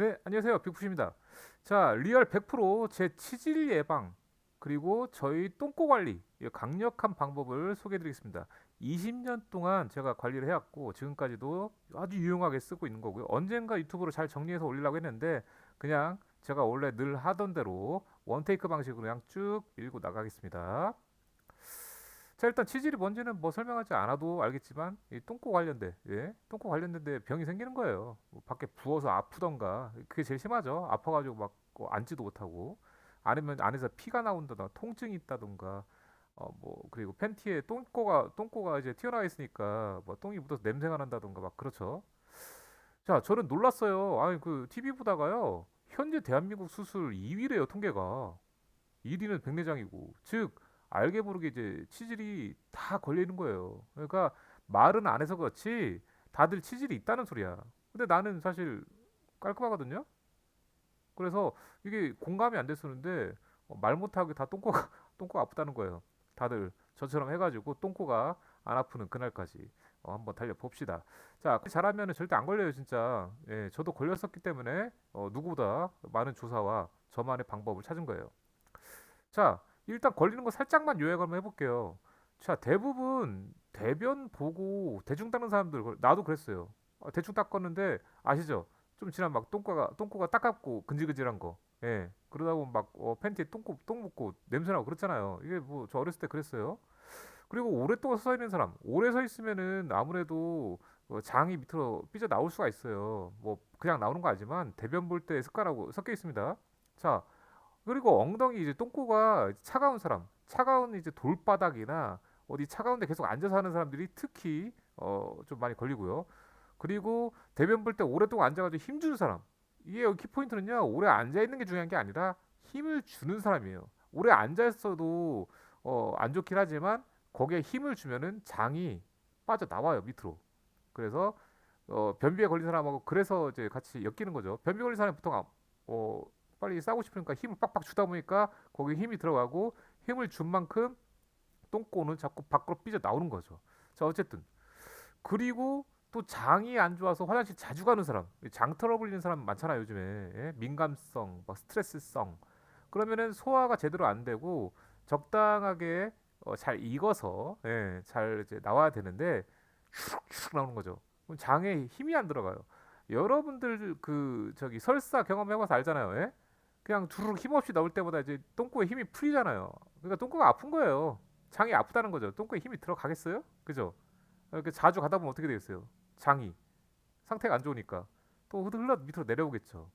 네, 안녕하세요. 빅푸시입니다. 자, 리얼 100%제 치질 예방 그리고 저희 똥꼬 관리 이 강력한 방법을 소개해 드리겠습니다. 20년 동안 제가 관리를 해왔고 지금까지도 아주 유용하게 쓰고 있는 거고요. 언젠가 유튜브로 잘 정리해서 올리려고 했는데 그냥 제가 원래 늘 하던 대로 원테이크 방식으로 그냥 쭉 밀고 나가겠습니다. 자 일단 치질이 뭔지는 뭐 설명하지 않아도 알겠지만 이 똥꼬 관련돼 예? 똥꼬 관련된데 병이 생기는 거예요. 뭐 밖에 부어서 아프던가 그게 제일 심하죠. 아파가지고 막 어, 앉지도 못하고 아니면 안에서 피가 나온다던가 통증이 있다던가 어 뭐 그리고 팬티에 똥꼬가 똥꼬가 이제 튀어나와 있으니까 뭐 똥이 묻어서 냄새가 난다던가 막 그렇죠. 자 저는 놀랐어요. 아니 그 TV 보다가요 현재 대한민국 수술 2위래요 통계가. 1위는 백내장이고. 즉 알게 모르게 이제 치질이 다 걸려 있는 거예요. 그러니까 말은 안 해서 그렇지 다들 치질이 있다는 소리야. 근데 나는 사실 깔끔하거든요. 그래서 이게 공감이 안 됐었는데 어, 말 못하게 다 똥꼬가 똥꼬가 아프다는 거예요. 다들 저처럼 해가지고 똥꼬가 안 아프는 그날까지 어, 한번 달려 봅시다. 자, 잘하면 절대 안 걸려요, 진짜. 예, 저도 걸렸었기 때문에 어, 누구보다 많은 조사와 저만의 방법을 찾은 거예요. 자, 일단 걸리는 거 살짝만 요약 한번 해볼게요. 자, 대부분 대변 보고 대충 닦는 사람들, 나도 그랬어요. 어, 대충 닦았는데 아시죠? 좀 지나면 막 똥꼬가 똥꼬가 따갑고 근질근질한 거. 예. 그러다 보면 막 어, 팬티에 똥꼬 똥 묻고 냄새나고 그렇잖아요. 이게 뭐 저 어렸을 때 그랬어요. 그리고 오랫동안 서 있는 사람, 오래 서 있으면은 아무래도 어, 장이 밑으로 삐져 나올 수가 있어요. 뭐 그냥 나오는 거 아니지만 대변 볼 때 습관하고 섞여 있습니다. 자, 그리고 엉덩이 이제 똥꼬가 차가운 사람, 차가운 이제 돌바닥이나 어디 차가운데 계속 앉아서 하는 사람들이 특히 어 좀 많이 걸리고요. 그리고 대변 볼 때 오랫동안 앉아가지고 힘 주는 사람. 이게 여기 키포인트는요. 오래 앉아 있는 게 중요한 게 아니라 힘을 주는 사람이에요. 오래 앉아 있어도 어, 안 좋긴 하지만 거기에 힘을 주면은 장이 빠져 나와요 밑으로. 그래서 어, 변비에 걸린 사람하고 그래서 이제 같이 엮이는 거죠. 변비 걸린 사람이 보통 아, 어, 빨리 싸고 싶으니까 힘을 빡빡 주다 보니까 거기에 힘이 들어가고 힘을 준 만큼 똥꼬는 자꾸 밖으로 삐져 나오는 거죠. 자 어쨌든 그리고 또 장이 안 좋아서 화장실 자주 가는 사람, 장 트러블 있는 사람 많잖아요 요즘에 예? 민감성, 막 스트레스성 그러면은 소화가 제대로 안 되고 적당하게 어, 잘 익어서 예, 잘 이제 나와야 되는데 슉슉 나오는 거죠. 그럼 장에 힘이 안 들어가요. 여러분들 그 저기 설사 경험해봐서 알잖아요. 예? 그냥 두루룩 힘없이 나올 때보다 이제 똥꼬에 힘이 풀리잖아요. 그러니까 똥꼬가 아픈 거예요. 장이 아프다는 거죠. 똥꼬에 힘이 들어가겠어요? 그죠? 이렇게 자주 가다 보면 어떻게 되겠어요? 장이 상태가 안 좋으니까 또 흘러 밑으로 내려오겠죠.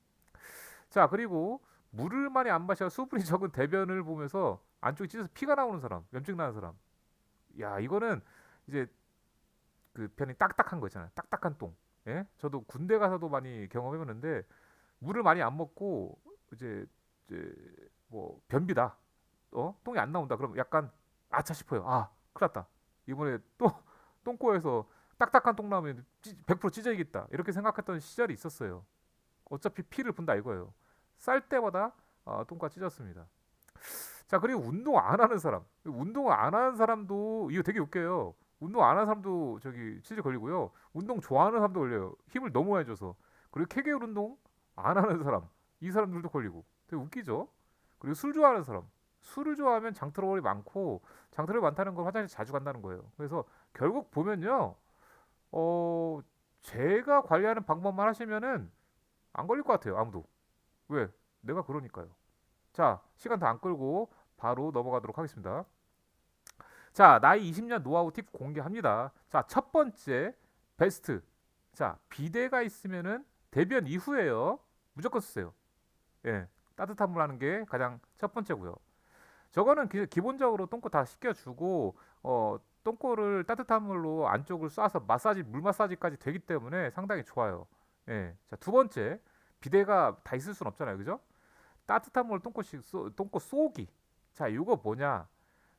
자 그리고 물을 많이 안 마셔 수분이 적은 대변을 보면서 안쪽에 찢어서 피가 나오는 사람, 염증 나는 사람. 야 이거는 이제 그 편이 딱딱한 거 있잖아요. 딱딱한 똥. 예? 저도 군대 가서도 많이 경험해봤는데 물을 많이 안 먹고 이제 이제 뭐 변비다. 어? 똥이 안 나온다. 그럼 약간 아차 싶어요. 아, 큰일 났다. 이번에 또 똥꼬에서 딱딱한 똥 나오면 100% 찢어지겠다. 이렇게 생각했던 시절이 있었어요. 어차피 피를 분다 이거예요. 쌀 때마다 어, 똥과 찢었습니다. 자, 그리고 운동 안 하는 사람. 운동 안 하는 사람도 이거 되게 웃겨요. 운동 안 하는 사람도 저기 치질 걸리고요. 운동 좋아하는 사람도 걸려요. 힘을 너무 많이 줘서. 그리고 케겔 운동 안 하는 사람. 이 사람들도 걸리고 되게 웃기죠. 그리고 술 좋아하는 사람 술을 좋아하면 장트러블이 많고 장트러블이 많다는 건 화장실 자주 간다는 거예요. 그래서 결국 보면요, 어 제가 관리하는 방법만 하시면은 안 걸릴 것 같아요. 아무도 왜? 내가 그러니까요. 자 시간 다 안 끌고 바로 넘어가도록 하겠습니다. 자 나이 20년 노하우 팁 공개합니다. 자첫 번째 베스트. 자 비대가 있으면은 대변 이후에요. 무조건 쓰세요. 예, 따뜻한 물 하는 게 가장 첫 번째고요. 저거는 기, 본적으로 똥꼬 다 씻겨주고 어, 똥꼬를 따뜻한 물로 안쪽을 쏴서 마사지 물 마사지까지 되기 때문에 상당히 좋아요. 예, 자 두 번째 비대가 다 있을 순 없잖아요, 그죠? 따뜻한 물 똥꼬 쏘, 똥꼬 쏘기. 자, 이거 뭐냐?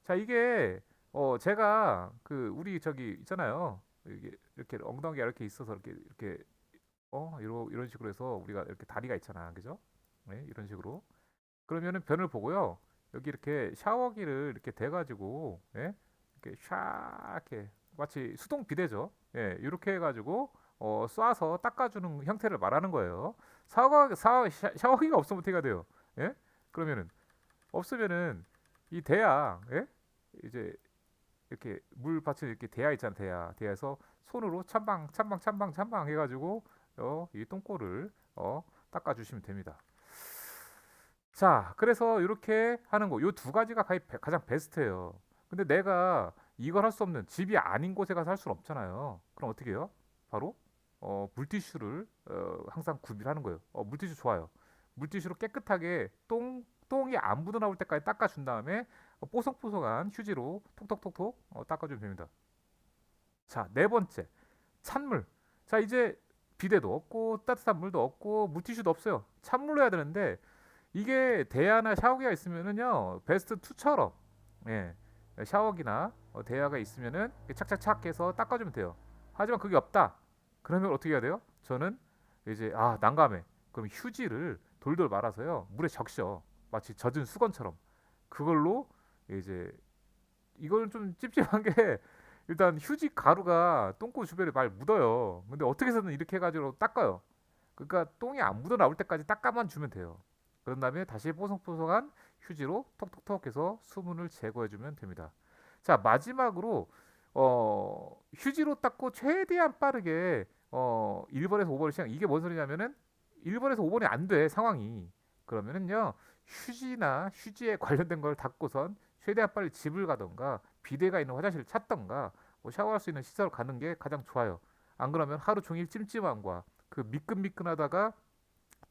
자, 이게 어 제가 그 우리 저기 있잖아요. 이게 이렇게 엉덩이가 이렇게 있어서 이렇게 이렇게 어 이런 이런 식으로 해서 우리가 이렇게 다리가 있잖아, 그죠? 네, 이런 식으로. 그러면은 변을 보고요. 여기 이렇게 샤워기를 이렇게 대가지고, 예? 이렇게 샤 이렇게 마치 수동 비대죠. 예, 이렇게 해가지고 어, 쏴서 닦아주는 형태를 말하는 거예요. 샤워, 샤- 샤워기가 없으면 어떻게 돼요? 예? 그러면은 없으면은 이 대야, 예? 이제 이렇게 물 받쳐 이렇게 대야 있잖아, 대야. 대야에서 손으로 찬방, 찬방, 찬방, 찬방 해가지고 어, 이 똥꼬를 어, 닦아주시면 됩니다. 자, 그래서 이렇게 하는 거, 요 두 가지가 가장 베스트예요. 근데 내가 이걸 할 수 없는 집이 아닌 곳에 가서 할 수는 없잖아요. 그럼 어떻게 해요? 바로 어, 물티슈를 어, 항상 구비하는 거예요. 어, 물티슈 좋아요. 물티슈로 깨끗하게 똥 똥이 안 묻어 나올 때까지 닦아준 다음에 어, 뽀송뽀송한 휴지로 톡톡톡톡 어, 닦아주면 됩니다. 자, 네 번째 찬물. 자, 이제 비데도 없고 따뜻한 물도 없고 물티슈도 없어요. 찬물로 해야 되는데 이게 대야나 샤워기가 있으면은요 베스트 2처럼 예 샤워기나 어, 대야가 있으면은 착착착 해서 닦아주면 돼요. 하지만 그게 없다. 그러면 어떻게 해야 돼요? 저는 이제 아 난감해. 그럼 휴지를 돌돌 말아서요 물에 적셔 마치 젖은 수건처럼 그걸로 이제 이걸 좀 찝찝한 게 일단 휴지 가루가 똥꼬 주변에 많이 묻어요. 근데 어떻게 해서든 이렇게 해가지고 닦아요. 그러니까 똥이 안 묻어 나올 때까지 닦아만 주면 돼요. 그런 다음에 다시 뽀송뽀송한 휴지로 톡톡톡 해서 수분을 제거해 주면 됩니다. 자 마지막으로 어, 휴지로 닦고 최대한 빠르게 어, 1번에서 5번을 시작. 이게 뭔 소리냐면은 1번에서 5번이 안 돼 상황이. 그러면은요 휴지나 휴지에 관련된 걸 닦고선 최대한 빨리 집을 가던가 비데가 있는 화장실을 찾던가 뭐 샤워할 수 있는 시설을 가는 게 가장 좋아요. 안 그러면 하루 종일 찜찜함과 그 미끈미끈하다가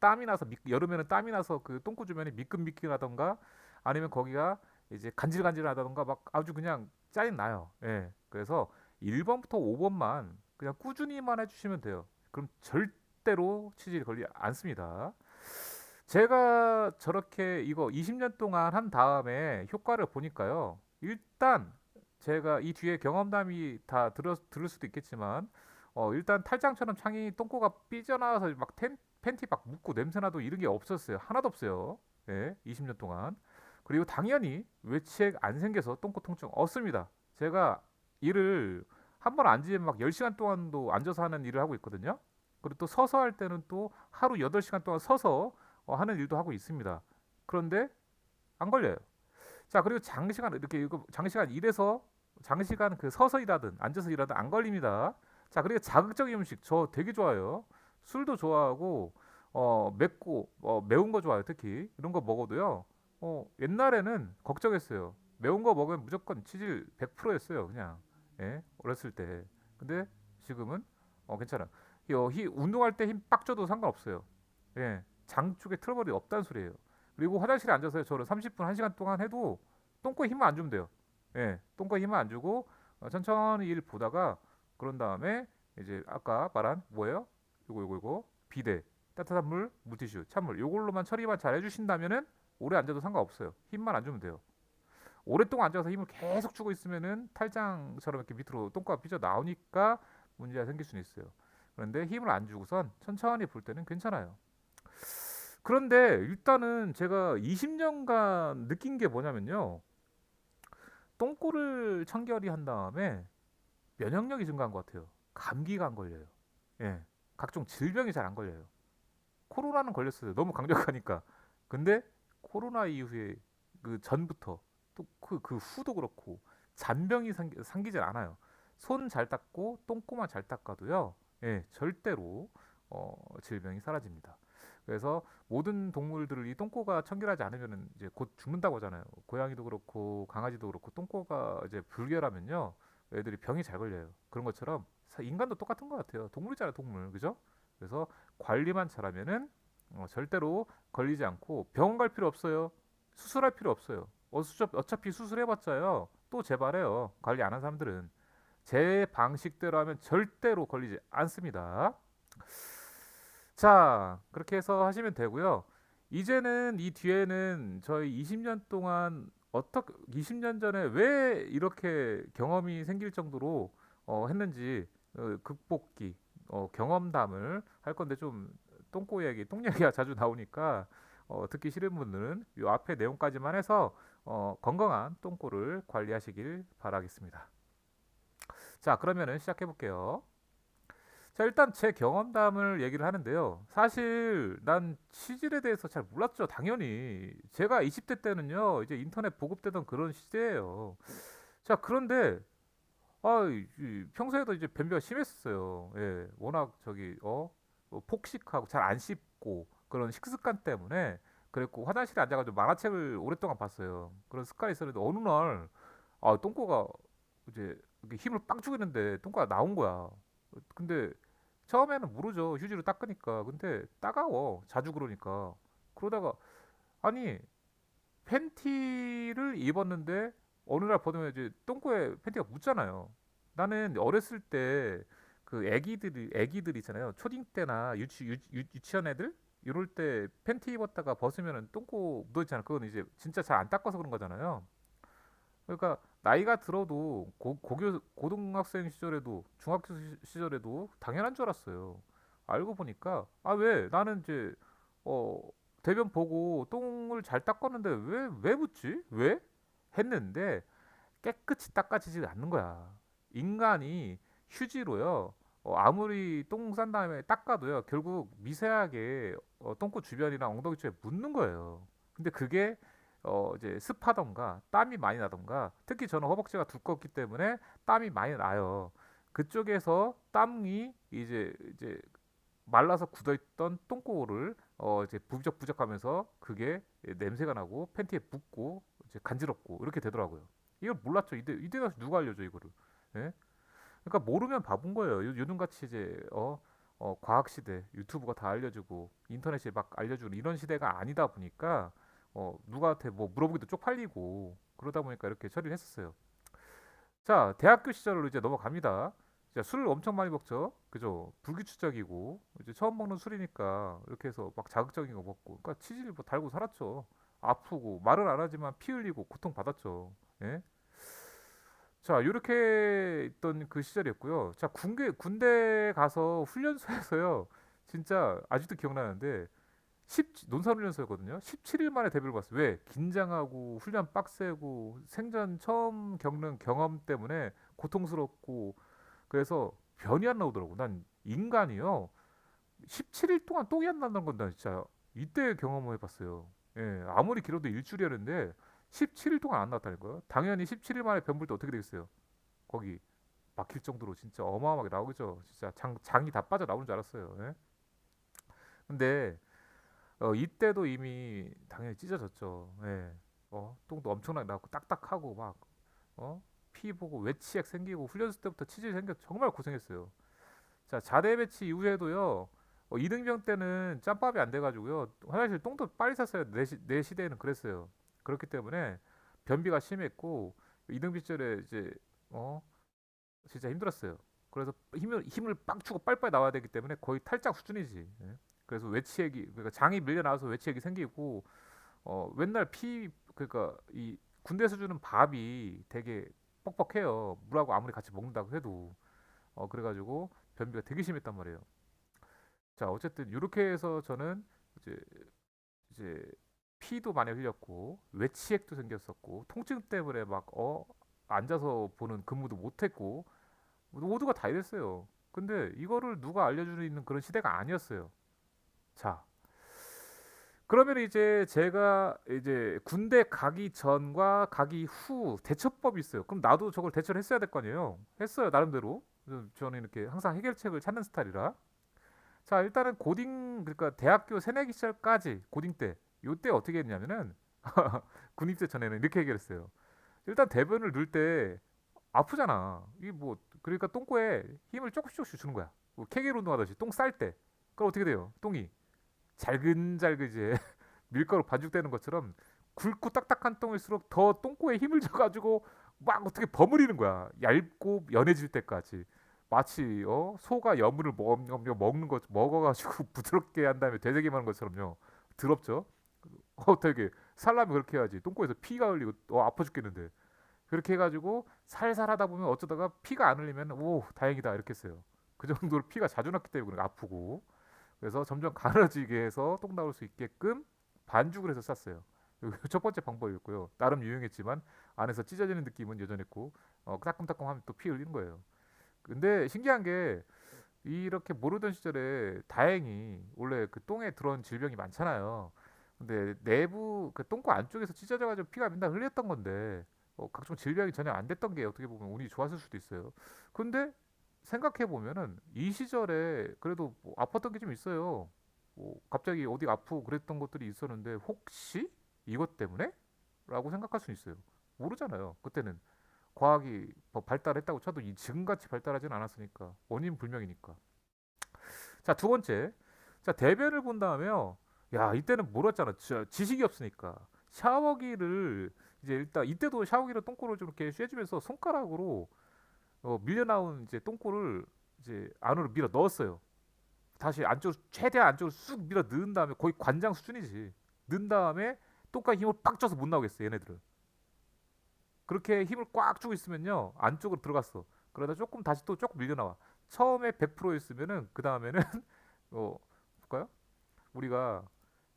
땀이 나서 미, 여름에는 땀이 나서 그 똥꼬 주변이 미끈미끈하던가 아니면 거기가 이제 간질간질하다던가 막 아주 그냥 짜증 나요. 예. 그래서 1번부터 5번만 그냥 꾸준히만 해주시면 돼요. 그럼 절대로 치질이 걸리지 않습니다. 제가 저렇게 이거 20년 동안 한 다음에 효과를 보니까요. 일단 제가 이 뒤에 경험담이 다 들어, 들을 수도 있겠지만 어, 일단 탈장처럼 창이 똥꼬가 삐져나와서 막 텐, 팬티 막 묻고 냄새나도 이런 게 없었어요. 하나도 없어요. 예, 20년 동안. 그리고 당연히 외치액 안 생겨서 똥꼬 통증 없습니다. 제가 일을 한 번 앉으면 막 10시간 동안도 앉아서 하는 일을 하고 있거든요. 그리고 또 서서 할 때는 또 하루 8시간 동안 서서 어, 하는 일도 하고 있습니다. 그런데 안 걸려요. 자, 그리고 장시간 이렇게 장시간 일해서 장시간 그 서서 일하든 앉아서 일하든 안 걸립니다. 자, 그리고 자극적인 음식 저 되게 좋아해요. 술도 좋아하고 어, 맵고 어, 매운 거 좋아해요. 특히 이런 거 먹어도요. 어, 옛날에는 걱정했어요. 매운 거 먹으면 무조건 치질 100%였어요. 그냥 예, 어렸을 때. 근데 지금은 어, 괜찮아. 요, 히, 운동할 때 힘 빡 줘도 상관없어요. 예, 장 쪽에 트러블이 없다는 소리예요. 그리고 화장실에 앉아서 저는 30분, 1시간 동안 해도 똥꼬에 힘을 안 주면 돼요. 예, 똥꼬에 힘을 안 주고 어, 천천히 일 보다가 그런 다음에 이제 아까 말한 뭐예요? 요거 요거 요거 비데 따뜻한 물 물티슈 찬물 요걸로만 처리만 잘 해주신다면은 오래 앉아도 상관없어요. 힘만 안 주면 돼요. 오랫동안 앉아서 힘을 계속 주고 있으면은 탈장처럼 이렇게 밑으로 똥꼬가 삐져 나오니까 문제가 생길 수는 있어요. 그런데 힘을 안 주고선 천천히 볼 때는 괜찮아요. 그런데 일단은 제가 20년간 느낀 게 뭐냐면요. 똥꼬를 청결히 한 다음에 면역력이 증가한 것 같아요. 감기가 안 걸려요. 예. 각종 질병이 잘 안 걸려요. 코로나는 걸렸어요. 너무 강력하니까. 근데 코로나 이후에 그 전부터 또그 그 후도 그렇고 잔병이 생기, 생기질 않아요. 손 잘 닦고 똥꼬만 잘 닦아도요. 예, 절대로 어, 질병이 사라집니다. 그래서 모든 동물들을 이 똥꼬가 청결하지 않으면 이제 곧 죽는다고 하잖아요. 고양이도 그렇고 강아지도 그렇고 똥꼬가 이제 불결하면요. 애들이 병이 잘 걸려요. 그런 것처럼 사- 인간도 똑같은 것 같아요. 동물이잖아요, 동물. 그죠? 그래서 관리만 잘하면은 어, 절대로 걸리지 않고 병원 갈 필요 없어요. 수술할 필요 없어요. 어차피 수술해봤자요. 또 재발해요. 관리 안 한 사람들은. 제 방식대로 하면 절대로 걸리지 않습니다. 자, 그렇게 해서 하시면 되고요. 이제는 이 뒤에는 저희 20년 동안 어떻게 20년 전에 왜 이렇게 경험이 생길 정도로 어, 했는지 어, 극복기 어, 경험담을 할 건데 좀 똥꼬 얘기, 똥 얘기가 자주 나오니까 어, 듣기 싫은 분들은 이 앞에 내용까지만 해서 어, 건강한 똥꼬를 관리하시길 바라겠습니다. 자, 그러면은 시작해 볼게요. 자, 일단 제 경험담을 얘기를 하는데요. 사실 난 치질에 대해서 잘 몰랐죠. 당연히. 제가 20대 때는요. 이제 인터넷 보급되던 그런 시대예요. 자, 그런데 아, 이- 이 평소에도 이제 변비가 심했었어요. 예. 워낙 저기 어? 뭐 폭식하고 잘 안 씹고 그런 식습관 때문에 그랬고 화장실에 앉아가지고 만화책을 오랫동안 봤어요. 그런 습관이 있었는데 어느 날 아, 똥꼬가 이제 힘을 빵 주겠는데 똥꼬가 나온 거야. 근데 처음에는 모르죠. 휴지로 닦으니까. 근데 따가워. 자주 그러니까. 그러다가 아니 팬티를 입었는데 어느 날 보면 이제 똥꼬에 팬티가 묻잖아요. 나는 어렸을 때 그 애기들이 애기들 있잖아요. 초딩 때나 유치 유, 유, 유치원 애들 이럴 때 팬티 입었다가 벗으면은 똥꼬 묻어 있잖아. 그건 이제 진짜 잘 안 닦아서 그런 거잖아요. 그러니까 나이가 들어도 고, 고교 고등학생 시절에도 중학교 시- 시절에도 당연한 줄 알았어요. 알고 보니까 아 왜 나는 이제 어 대변 보고 똥을 잘 닦았는데 왜왜 묻지? 왜? 했는데 깨끗이 닦아지지 않는 거야. 인간이 휴지로요. 어, 아무리 똥 싼 다음에 닦아도요. 결국 미세하게 어, 똥꼬 주변이나 엉덩이 쪽에 묻는 거예요. 근데 그게 어, 이제 습하던가 땀이 많이 나던가 특히 저는 허벅지가 두껍기 때문에 땀이 많이 나요. 그쪽에서 땀이 이제 이제 말라서 굳어있던 똥꼬를 어 이제 부적부적하면서 그게 냄새가 나고 팬티에 묻고 이제 간지럽고 이렇게 되더라고요. 이걸 몰랐죠. 이때 이때 가서 누가 알려줘 이거를? 예? 그러니까 모르면 바본 거예요. 요- 요 즘같이 이제 어, 어 과학 시대 유튜브가 다 알려주고 인터넷이 막 알려주는 이런 시대가 아니다 보니까 어 누구한테 뭐 물어보기도 쪽팔리고 그러다 보니까 이렇게 처리를 했었어요. 자, 대학교 시절로 이제 넘어갑니다. 자, 술을 엄청 많이 먹죠. 그죠? 불규칙적이고 이제 처음 먹는 술이니까 이렇게 해서 막 자극적인 거 먹고 그러니까 치질 뭐 달고 살았죠. 아프고 말은 안 하지만 피 흘리고 고통 받았죠. 예? 자, 요렇게 있던 그 시절이었고요. 자, 군대 군대 가서 훈련소에서요. 진짜 아직도 기억나는데 10 논산훈련소였거든요. 17일 만에 데뷔를 봤어요. 왜? 긴장하고 훈련 빡세고 생전 처음 겪는 경험 때문에 고통스럽고 그래서 변이 안 나오더라고. 난 인간이요. 17일 동안 똥이 안 난다는 건난 진짜 이때 경험을 해봤어요. 예, 아무리 길어도 일주일이었는데 17일 동안 안 나왔다니까요. 당연히 17일 만에 변불 때 어떻게 되겠어요? 거기 막힐 정도로 진짜 어마어마하게 나오겠죠. 진짜 장, 장이 다 빠져 나오는 줄 알았어요. 예? 근데 어, 이때도 이미 당연히 찢어졌죠. 예. 어, 똥도 엄청나게 나고 딱딱하고 막 어? 피 보고 외치액 생기고 훈련소 때부터 치질 생겨 정말 고생했어요. 자, 자대 배치 이후에도요. 어, 이등병 때는 짬밥이 안 돼가지고요. 화장실 똥도 빨리 샀어요. 내, 시, 내 시대에는 그랬어요. 그렇기 때문에 변비가 심했고 이등병 시절에 이제 어 진짜 힘들었어요. 그래서 힘을 힘을 빵 주고 빨리빨리 나와야 되기 때문에 거의 탈장 수준이지. 예. 그래서 외치액이 그러니까 장이 밀려 나와서 외치액이 생기고 어 맨날 피 그러니까 이 군대에서 주는 밥이 되게 뻑뻑해요. 물하고 아무리 같이 먹는다고 해도 어 그래가지고 변비가 되게 심했단 말이에요. 자 어쨌든 이렇게 해서 저는 이제 이제 피도 많이 흘렸고 외치액도 생겼었고 통증 때문에 막 어 앉아서 보는 근무도 못했고 모두가 다 이랬어요. 근데 이거를 누가 알려주는 그런 시대가 아니었어요. 자, 그러면 이제 제가 이제 군대 가기 전과 가기 후 대처법이 있어요. 그럼 나도 저걸 대처를 했어야 될 거 아니에요. 했어요, 나름대로. 저는 이렇게 항상 해결책을 찾는 스타일이라. 자, 일단은 고딩 그러니까 대학교 새내기 시절까지 고딩 때 요때 어떻게 했냐면은 군 입대 전에는 이렇게 해결했어요. 일단 대변을 넣을 때 아프잖아. 이게 뭐 그러니까 똥꼬에 힘을 조금씩 조금씩 주는 거야. 뭐 케겔 운동하듯이 똥 쌀 때. 그럼 어떻게 돼요? 똥이 잘근잘근 이제 밀가루 반죽되는 것처럼 굵고 딱딱한 똥일수록 더 똥꼬에 힘을 줘가지고 막 어떻게 버무리는 거야. 얇고 연해질 때까지. 마치 어 소가 여물을 먹, 먹는 것 먹어가지고 부드럽게 한 다음에 되새김하는 것처럼요. 더럽죠? 어 되게 살라면 그렇게 해야지. 똥꼬에서 피가 흘리고 어 아파 죽겠는데. 그렇게 해가지고 살살 하다 보면 어쩌다가 피가 안 흘리면 오 다행이다 이렇게 했어요. 그 정도로 피가 자주 났기 때문에 아프고 그래서 점점 가라지게 해서 똥 나올 수 있게끔 반죽을 해서 쌌어요. 첫 번째 방법이었고요. 나름 유용했지만 안에서 찢어지는 느낌은 여전했고 어, 따끔따끔하면 또 피 흘리는 거예요. 근데 신기한 게 이렇게 모르던 시절에 다행히 원래 그 똥에 들어온 질병이 많잖아요. 근데 내부 그 똥꼬 안쪽에서 찢어져가지고 피가 맨날 흘렸던 건데 어, 각종 질병이 전혀 안 됐던 게 어떻게 보면 운이 좋았을 수도 있어요. 근데 생각해 보면은 이 시절에 그래도 뭐 아팠던 게 좀 있어요. 뭐 갑자기 어디 아프고 그랬던 것들이 있었는데 혹시 이것 때문에? 라고 생각할 수 있어요. 모르잖아요. 그때는 과학이 뭐 발달했다고 쳐도 이 지금같이 발달하진 않았으니까 원인 불명이니까. 자, 두 번째. 자, 대변을 본 다음에요. 야, 이때는 몰랐잖아. 지- 지식이 없으니까. 샤워기를 이제 일단 이때도 샤워기로 똥꼬를 좀 이렇게 쉐주면서 손가락으로 어, 밀려 나온 이제 똥꼬를 이제 안으로 밀어 넣었어요. 다시 안쪽으로 최대한 안쪽으로 쑥 밀어 넣은 다음에 거의 관장 수준이지. 넣은 다음에 똥까지 힘을 빡 줘서 못 나오겠어 얘네들은. 그렇게 힘을 꽉 주고 있으면요 안쪽으로 들어갔어. 그러다 조금 다시 또 조금 밀려 나와. 처음에 100%였으면은 그 다음에는 어 볼까요? 우리가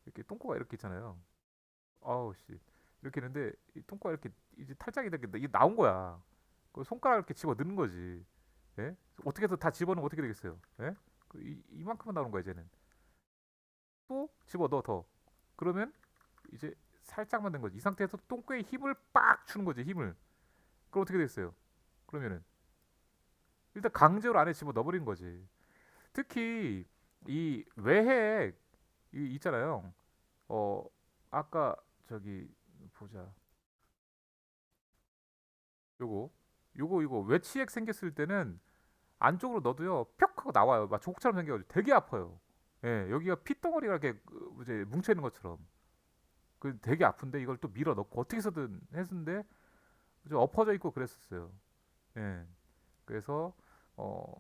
이렇게 똥꼬가 이렇게 있잖아요. 아우 씨 이렇게 있는데 이 똥꼬가 이렇게 이제 탈장이 되게 이게 나온 거야. 그 손가락 이렇게 집어 넣는 거지. 예? 어떻게 해서 다 집어넣으면 어떻게 되겠어요? 예? 그 이, 이만큼만 나오는 거야 이제는. 또 집어 넣어 더. 그러면 이제 살짝만 된 거지. 이 상태에서 똥꼬에 힘을 빡 주는 거지 힘을. 그럼 어떻게 됐어요? 그러면은 일단 강제로 안에 집어 넣어버린 거지. 특히 이 외핵 이 있잖아요. 어 아까 저기 보자. 요거 요거 이거 외치액 생겼을 때는 안쪽으로 넣어도요 벽 하고 나와요. 막 조국처럼 생겨가지고 되게 아파요. 예, 여기가 피덩어리가 이렇게 그 이제 뭉쳐 있는 것처럼 그 되게 아픈데 이걸 또 밀어 넣고 어떻게 해서든 했는데 좀 엎어져 있고 그랬었어요. 예, 그래서 어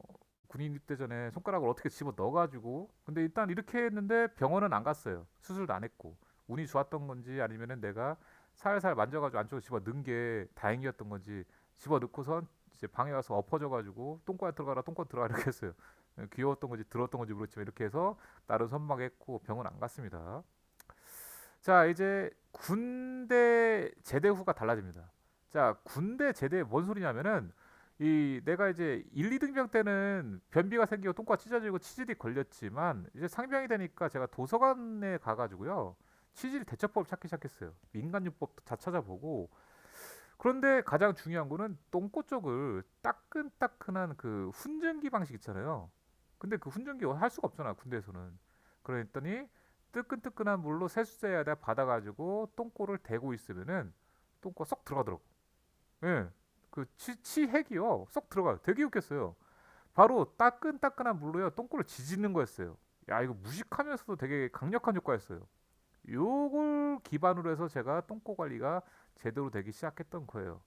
군인 입대 전에 손가락을 어떻게 집어 넣어가지고 근데 일단 이렇게 했는데 병원은 안 갔어요. 수술도 안 했고 운이 좋았던 건지 아니면은 내가 살살 만져가지고 안쪽으로 집어 넣은 게 다행이었던 건지 집어 넣고선 이제 방에 와서 엎어져가지고 똥꼬에 들어가라 똥꼬 들어가 이렇게 했어요. 예, 귀여웠던 건지 들었던 건지 모르겠지만 이렇게 해서 나름 선망했고 병원 안 갔습니다. 자 이제 군대 제대 후가 달라집니다. 자 군대 제대 뭔 소리냐면은 이 내가 이제 1, 2등병 때는 변비가 생기고 똥꼬가 찢어지고 치질이 걸렸지만 이제 상병이 되니까 제가 도서관에 가가지고요 치질 대처법을 찾기 시작했어요. 민간요법도 다 찾아보고 그런데 가장 중요한 거는 똥꼬 쪽을 따끈따끈한 그 훈증기 방식 있잖아요. 근데 그 훈증기 할 수가 없잖아 군대에서는. 그랬더니 뜨끈뜨끈한 물로 세수제에다 받아가지고 똥꼬를 대고 있으면은 똥꼬 쏙 들어가더라고. 예. 그 치, 치핵이요. 쏙 들어가요. 되게 웃겼어요. 바로 따끈따끈한 물로요. 똥꼬를 지지는 거였어요. 야, 이거 무식하면서도 되게 강력한 효과였어요. 요걸 기반으로 해서 제가 똥꼬 관리가 제대로 되기 시작했던 거예요.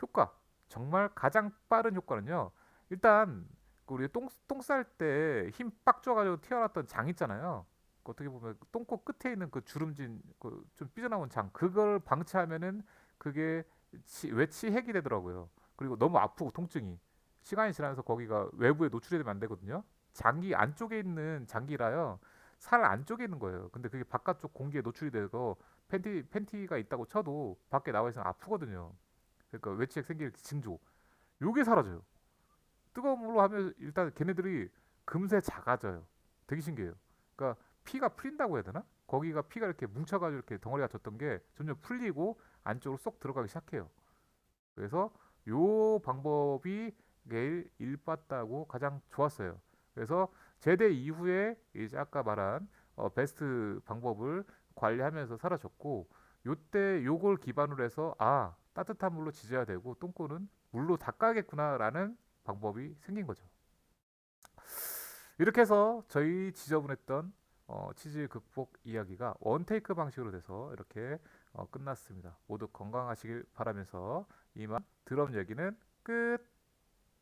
효과. 정말 가장 빠른 효과는요. 일단 그 우리 똥똥쌀 때 힘 빡 줘가지고 튀어나왔던 장 있잖아요. 그 어떻게 보면 똥꼬 끝에 있는 그 주름진 그 좀 삐져나온 장 그걸 방치하면은 그게 치, 외치핵이 되더라고요. 그리고 너무 아프고 통증이 시간이 지나면서 거기가 외부에 노출이 되면 안 되거든요. 장기 안쪽에 있는 장기라요. 살 안쪽에 있는 거예요. 근데 그게 바깥쪽 공기에 노출이 돼서 팬티 팬티가 있다고 쳐도 밖에 나와 있으면 아프거든요. 그러니까 외치핵 생길 징조. 요게 사라져요. 뜨거운 물로 하면 일단 걔네들이 금세 작아져요. 되게 신기해요. 그러니까 피가 풀린다고 해야 되나? 거기가 피가 이렇게 뭉쳐가지고 이렇게 덩어리가 졌던 게 점점 풀리고 안쪽으로 쏙 들어가기 시작해요. 그래서 요 방법이 제일 일봤다고 가장 좋았어요. 그래서 제대 이후에 이제 아까 말한 어, 베스트 방법을 관리하면서 사라졌고 요때 요걸 기반으로 해서 아 따뜻한 물로 지져야 되고 똥꼬는 물로 닦아야겠구나라는 방법이 생긴 거죠. 이렇게 해서 저희 지저분했던 어, 치질 극복 이야기가 원테이크 방식으로 돼서 이렇게 어, 끝났습니다. 모두 건강하시길 바라면서 이만 드럼 얘기는 끝.